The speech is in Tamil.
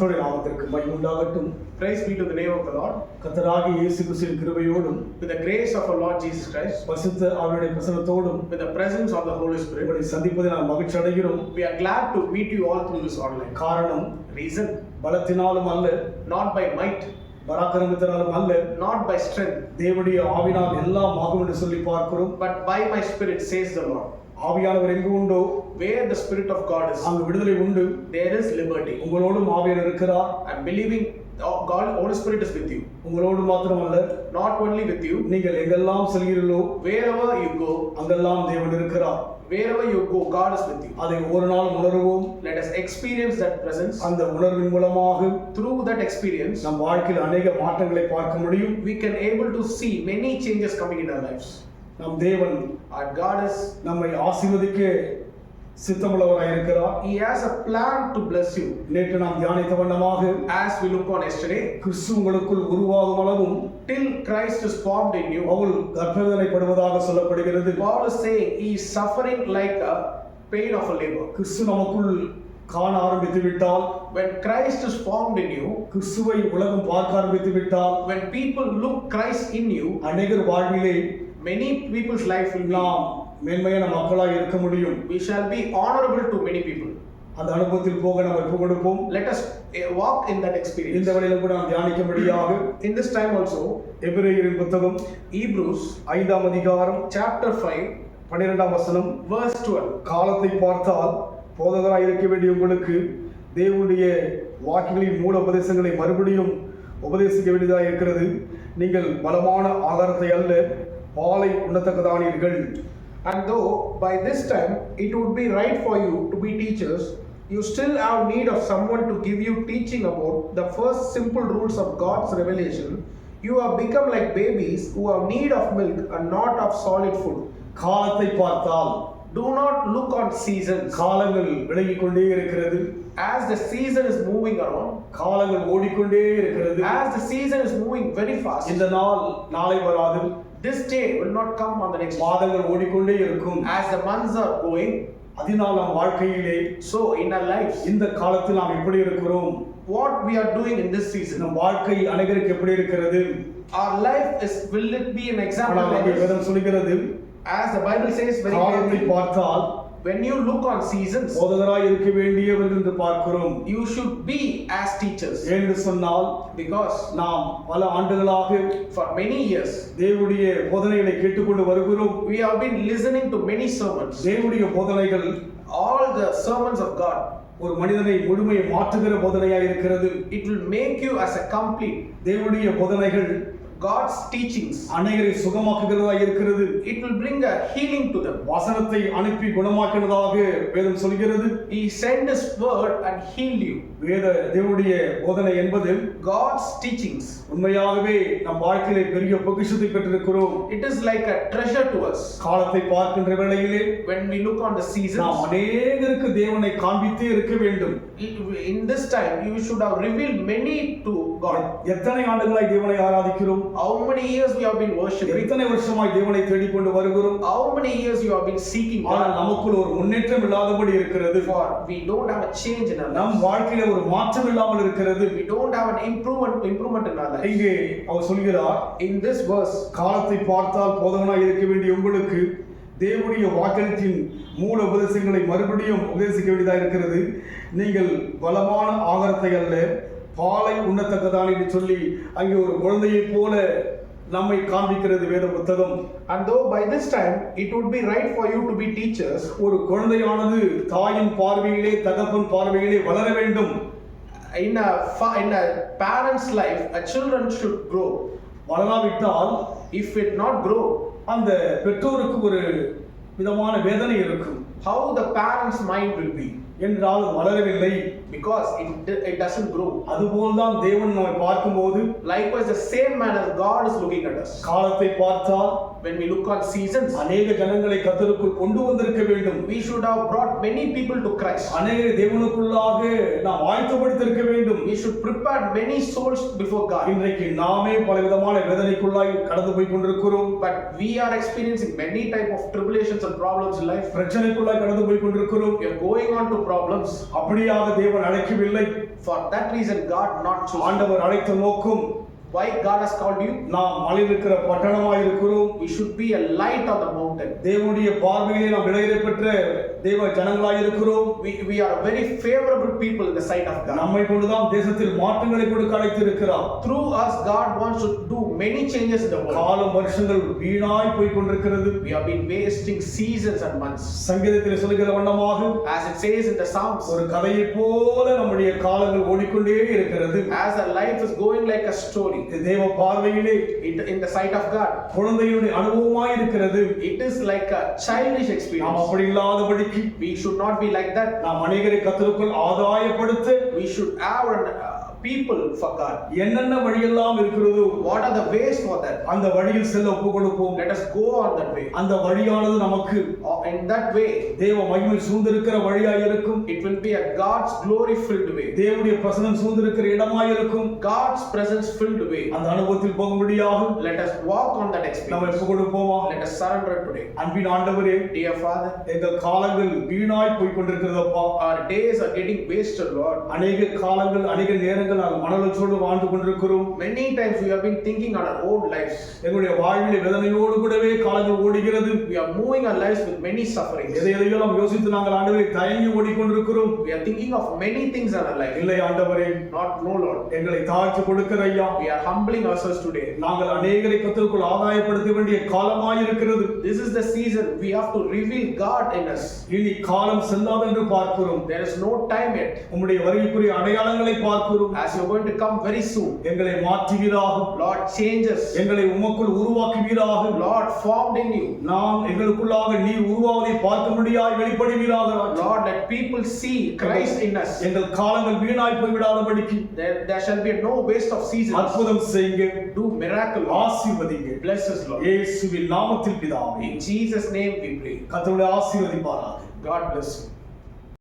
கர்த்தருடைய நாமத்திற்கு மகிமை உண்டாகட்டும் Praise be to the name of the Lord. கர்த்தராகிய இயேசு கிறிஸ்துவின் கிருபையோடும் grace of our Lord Jesus Christ, பரிசுத்த அவருடைய பிரசனத்தோடும் the presence of the Holy Spirit, உங்களை சந்திப்பதில் நான் மகிழ்ச்சி அடைகிறோம் we are glad to meet you all through this online. காரணம் Reason, பலத்தினாலும் அல்ல not by might, பராக்கிரமத்தினாலும் அல்ல not by strength, தேவனுடைய ஆவினால் எல்லாம் ஆகும் என்று சொல்லி பார்க்கிறோம் but by my Spirit, says the Lord. ஆவியானவர் எங்கு உண்டோ Where the Spirit of God is, அங்கு விடுதலை உண்டு there is liberty. உங்களோடும் ஆவியர் இருக்கிறார் I'm believing oh, God, Holy Spirit is with you. உங்களோடு மாத்திரமல்ல Not only with you, நீங்கள் எங்கெல்லாம் செல்கிறீர்களோ wherever you go, அங்கெல்லாம் தேவன் இருக்கிறார் wherever you go, God is with you. அதை ஒரு நாள் உணர்வோம் Let us experience that presence. அந்த உணர்வின் மூலமாக Through that experience, நம் வாழ்க்கையில் அநேக மாற்றங்களை பார்க்க முடியும் we can able to see many changes coming in our lives. நம் தேவன் Our God is, நம்மை ஆசீர்வதிக்க சித்தமுள்ளவராய் இருக்கிறார் He has a plan to bless you. நேற்று நாம் தியானித்த வண்ணமாக As we look on yesterday, கிறிஸ்து உங்களுக்குள் உருவாகும் அளவும் till Christ is formed in you, Pavul கர்ப்பவேதனைப்படுவதாக சொல்லப்படுகிறது Paul is saying he is suffering like a pain of a labor. கிறிஸ்து நமக்குள் காண ஆரம்பித்து விட்டால் When Christ is formed in you, கிறிஸ்துவை உலகம் பார்க்க ஆரம்பித்து விட்டால் when people look Christ in you, அநேகர் வாழ்விலே many people's life will be, நாம் மேன்மையான மக்களாய் இருக்க முடியும் we shall be honorable to many people. அந்த அனுபவத்தில் போக நம்ம ஒப்பு கொடுப்போம் Let us eh, walk in that experience. இந்த வழியிலும் கூட நாம் தியானிக்கும்படியாக In this time also, எபிரேயரின் புத்தகம் Hebrews ஐந்தாம் அதிகாரம் chapter 5, பன்னிரெண்டாம் வசனம் verse 12. காலத்தை பார்த்தால் போதகராய் இருக்க வேண்டிய உங்களுக்கு தேவனுடைய வாக்குகளின் மூல உபதேசங்களை மறுபடியும் உபதேசிக்க வேண்டியதாக இருக்கிறது நீங்கள் பலமான ஆகாரத்தை அல்ல பாலை உண்ணத்தக்கதானீர்கள் And though by this time it would be right for you to be teachers, you still have need of someone to give you teaching about the first simple rules of God's revelation. You have become like babies who have need of milk and not of solid food. காலத்தை பார்த்தால் Do not look on seasons. காலங்கள் விலகிக் கொண்டே இருக்கிறது As the season is moving around, காலங்கள் ஓடிக்கொண்டே இருக்கிறது as the season is moving very fast, இந்த நாள் நாளை வராது this day will not come on the next month. மாதங்கள் ஓடிக்கொண்டே இருக்கும் As the months are going, அதனால் நம் வாழ்க்கையிலே so in our lives, இந்த காலத்தில் நாம் எப்படி இருக்கிறோம் what we are doing in this season, நம் வாழ்க்கை அனைவருக்கு எப்படி இருக்கிறது our life is will it be an example ஆனால் like அங்கே this? வேதம் சொல்கிறது as the bible says very காலத்தை clearly பார்த்தால் when you look on seasons போதகராய் இருக்க வேண்டியவர்கள் என்று பார்க்கிறோம் you should be as teachers என்று சொன்னால் because நாம் பல ஆண்டுகளாக for many years தேவனுடைய போதனைகளை கேட்டுக்கொண்டு வருகிறோம் we have been listening to many sermons தேவனுடைய போதனைகள் all the sermons of god ஒரு மனிதனை முழுமையை மாற்றுகிற போதனையாக இருக்கிறது it will make you as a complete தேவனுடைய போதனைகள் god's teachings அநேகரை சுகமாக்குகிறதா இருக்கிறது it will bring a healing to them வசனத்தை அனுப்பி குணமாக்கினதாக வேதம் சொல்கிறது he sent his word and healed you வேத தேவனுடைய போதனை என்பது god's teachings உண்மையாகவே நம் வாழ்க்கையிலே பெரிய பொக்கிஷத்தை பெற்றிருக்கிறோம் it is like a treasure to us காலத்தை பார்க்கின்ற வேளையிலே when we look on the நாம் seasons அநேகருக்கு தேவனை காண்பித்தே இருக்க வேண்டும் in this time you should have revealed many to god எத்தனை ஆண்டுகளாய் தேவனை ஆராதிக்கிறோம் How many years we have been worshipping? எத்தனை வருஷமாய் தேவனை தேடிக்கொண்டு வருகிறோம் How many years you have been seeking ஆனால் God? நமக்குள் ஒரு முன்னேற்றம் இல்லாதபடி இருக்கிறது For we don't have a change in our நம். வாழ்க்கையில ஒரு மாற்றம் இல்லாமல் இருக்கிறது We don't have an improvement improvement in our life. இங்கே அவர் சொல்கிறார் In this verse, காலத்தை பார்த்தால் போதவனாய் இருக்க வேண்டிய உங்களுக்கு தேவனுடைய வாக்களித்தின் மூல உபதேசங்களை மறுபடியும் உபதேசிக்க வேண்டியதாக இருக்கிறது நீங்கள் பலமான ஆகாரத்தை அல்ல பாலை உண்ணத்தக்கதான் என்று சொல்லி அங்கே ஒரு குழந்தையைப் போல நம்மை காண்பிக்கிறது வேத புத்தகம் and though by this time it would be right for you to be teachers, ஒரு குழந்தையானது தாயின் பார்வையிலே தகப்பன் பார்வையிலே வளர வேண்டும் in a fa- in a parent's life, a children should grow. வளராவிட்டால் If it not grow, அந்த பெற்றோருக்கு ஒரு விதமான வேதனை இருக்கும் how the parent's mind will be என்றால் வளரவில்லை because it it doesn't grow. அதுபோல்தான் தேவன் நம்மை பார்க்கும்போது Likewise, the same manner God is looking at us. காலத்தை பார்த்தால் When we look on seasons, அநேக ஜனங்களை கத்தருக்குள் கொண்டு வந்திருக்க வேண்டும் we should have brought many people to Christ. அநேக தேவனுக்குள்ளாக நாம் ஆயத்தப்படுத்திருக்க வேண்டும் We should prepare many souls before God. இன்றைக்கு நாமே பலவிதமான வேதனைக்குள்ளாய் கடந்து போய் கொண்டிருக்கிறோம் But we are experiencing many type of tribulations and problems in life. பிரச்சனைக்குள்ளாய் கடந்து போய் கொண்டிருக்கிறோம் We are going on to problems. அப்படியாக தேவன் அழைக்கவில்லை For that reason, God not choose. you. ஆண்டவர் அழைத்த நோக்கம் Why God has called you? நாம் மலையிருக்கிற பட்டணமாய் இருக்கிறோம் We should be a light on the mountain. தேவனுடைய பார்வையிலே நாம் விளையிற பெற்ற தேவ ஜனங்களாய் இருக்கிறோம் We, we are a very favorable people in the sight of God. நம்மை கொண்டுதான் தேசத்தில் மாற்றங்களை கொடுக்க அழைத்திருக்கிறார் Through us, God wants to do many changes in the world. காலம் வருஷங்கள் வீணாய் போய் கொண்டிருக்கிறது We have been wasting seasons and months. சங்கீதத்தில் சொல்லுகிற வண்ணமாக As it says in the Psalms, ஒரு கதையைப் போல நம்முடைய காலங்கள் ஓடிக்கொண்டே இருக்கிறது as our life is going like a story, இது தேவ பார்வையிலே in, in the sight of God, குழந்தையினுடைய அனுபவமாய் இருக்கிறது it is like a childish நாம் experience. அப்படி இல்லாதபடிக்கு We should not be like that. நாம் அநேகரை கத்தருக்குள் ஆதாயப்படுத்த We should have uh, people for God. என்னென்ன வழியெல்லாம் இருக்கிறதோ What are the ways for that? அந்த வழியில் செல்ல ஒப்பு கொடுப்போம் Let us go on that way. அந்த வழியானது நமக்கு In that way, தேவ மகிமை சூழ்ந்திருக்கிற வழியாய் இருக்கும் it will be a God's glory filled way, தேவனுடைய பிரசனம் சூழ்ந்திருக்கிற இடமாய் இருக்கும் God's presence filled way. அந்த அனுபவத்தில் போகும்படியாக Let us walk on that நம்ம experience. ஒப்பு கொடுப்போமா Let us surrender today. அன்பின் ஆண்டவரே Dear Father, எங்கள் காலங்கள் வீணாய் போய் கொண்டிருக்கிறதப்பா our days are getting wasted, Lord. அநேக காலங்கள் அநேக நேரங்கள் எங்களால் மனவளர்ச்சியோடு வாழ்ந்து கொண்டிருக்கிறோம் many times you have been thinking on our own life எங்களுடைய வாழ்வில் வேதனையோடு கூடவே காலங்கள் ஓடுகிறது we are moving our life with many suffering எதை எதையோ யோசித்து நாங்கள் ஆண்டவரை தயங்கி ஓடிக்கொண்டிருக்கிறோம் we are thinking of many things our life இல்லை ஆண்டவரே நாட் நோ லார்ட் எங்களை தாழ்த்து கொடுக்கிற ஐயா we are humbling ours today நாங்கள் அநேகரை கத்திற்குள் ஆதாயப்படுத்த வேண்டிய காலமாக இருக்கிறது this is the season we have to reveal God in us இனி காலம் செல்லாது என்று பார்க்கிறோம் there is no time yet உங்களுடைய வருகைக்குரிய அடையாளங்களை பார்க்கிறோம் As you're going to come very soon, எங்களை மாற்றுவீராக Lord, change us. எங்களை உமக்குள் உருவாக்குவீராக Lord, formed in you. நாம் எங்களுக்குள்ளாக நீ உருவாவதை பார்க்க முடியாய் வெளிப்படுவீராக Lord, let people see Christ in us. எங்கள் காலங்கள் வீணாய் போய்விடாதபடிக்கு There, there shall be no waste of seasons. அற்புதம் செய்யுங்க Do miracle. ஆசீர்வதிங்க Bless us, Lord. இயேசுவின் நாமத்தில் பிதாவே In Jesus' name we pray. கர்த்தருடைய ஆசீர்வதிப்பாராக God bless you.